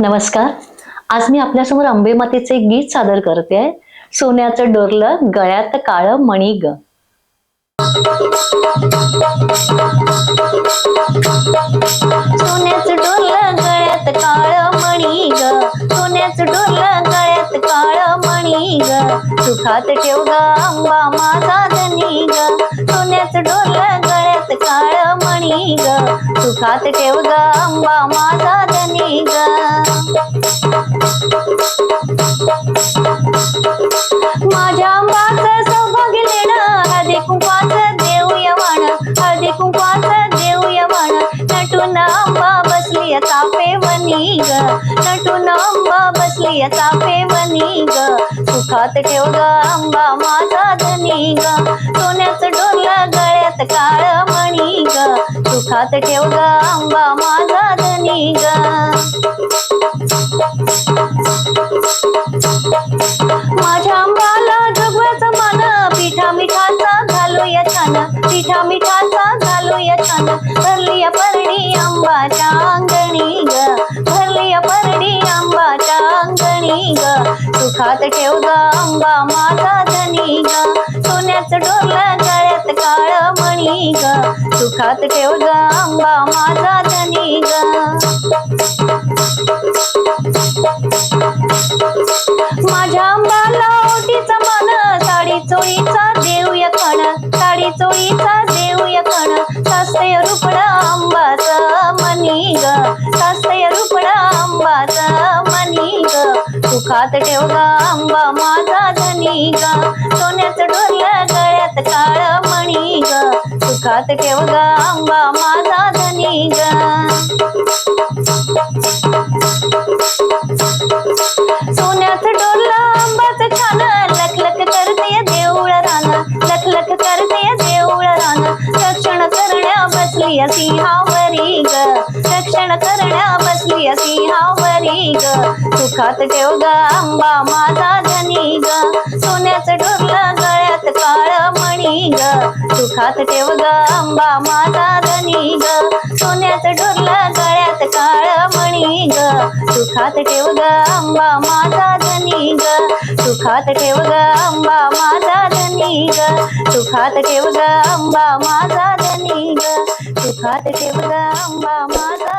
नमस्कार. आज मी आपल्यासमोर अंबेमातेचे एक गीत सादर करते. आहे सोन्याचं डोरलं गळ्यात काळ मणी ग सोन्याचं डोरलं गळ्यात काळ मणी ग सोन्याचं डोरलं गळ्यात काळ मणी ग सुखात ठेव ग आंबा माझा धनी ग सोन्याचं डोरलं गळ्यात काळ मणी ग सुखात ठेव ग आंबा माझा धनी ग माझ्या आंबाचं सौभाग्य लेणं हळदी कुंकवाचं देऊ यवाण हळदी कुंकवाचं देऊ यवाण नटून आंबा बसली तापे वनी ग. नटून आंबा बसली तापे वनी ग. सुखात ठेव ग आंबा माझा धनी ग. सोन्याचं डोल गळ्यात काळ हात ठेव ग आंबा माझा धनी ग माझ्या आंबाला जगवायचं मान पिठा मिठाचा घालूया छान. पिठा मिठाचा घालूया छान. भरली परडी आंबाच्या अंगणी ग. भरली परडी आंबाच्या अंगणी ग. सुखात ठेव ग आंबा माझा धनी ग सोन्याचं डोरलं काळ ग सुखात ठेव ग आंबा माझा धनी ग. माझ्या आंबाला ओटीचा मन साडी चोळीचा देऊया खण साडी चोळीचा देऊया खण शास्त्रीय रुपण आंबाचा मनी ग. सासय रुपण आंबाचा मनी ग. सुखात ठेव ग आंबा माझा धनी ग. सोन्याचं डोरलं गळ्यात काळ मणी ग. खात ठेव ग आंबा माझा धनी ग. सोन्याचं डोलला आंबाच छान लखलख करते देऊळ राणा लखलख करते देऊळ राणा रक्षण करण्या बसली सिंहावरी ग. रक्षण करण्या बसली सिंहावरी ग. सुखात ठेव ग आंबा माझा धनी ग. सोन्याचं डोरलं गळ्यात काळ मणी ग. सुखात ठेव ग आंबा माता धनी ग सोन्याचं ढोरलं गळ्यात काळ मणी ग सुखात ठेव ग आंबा माता धनी ग सुखात ठेव ग आंबा माता धनी ग सुखात ठेव ग आंबा माता धनी ग सुखात ठेव ग आंबा ग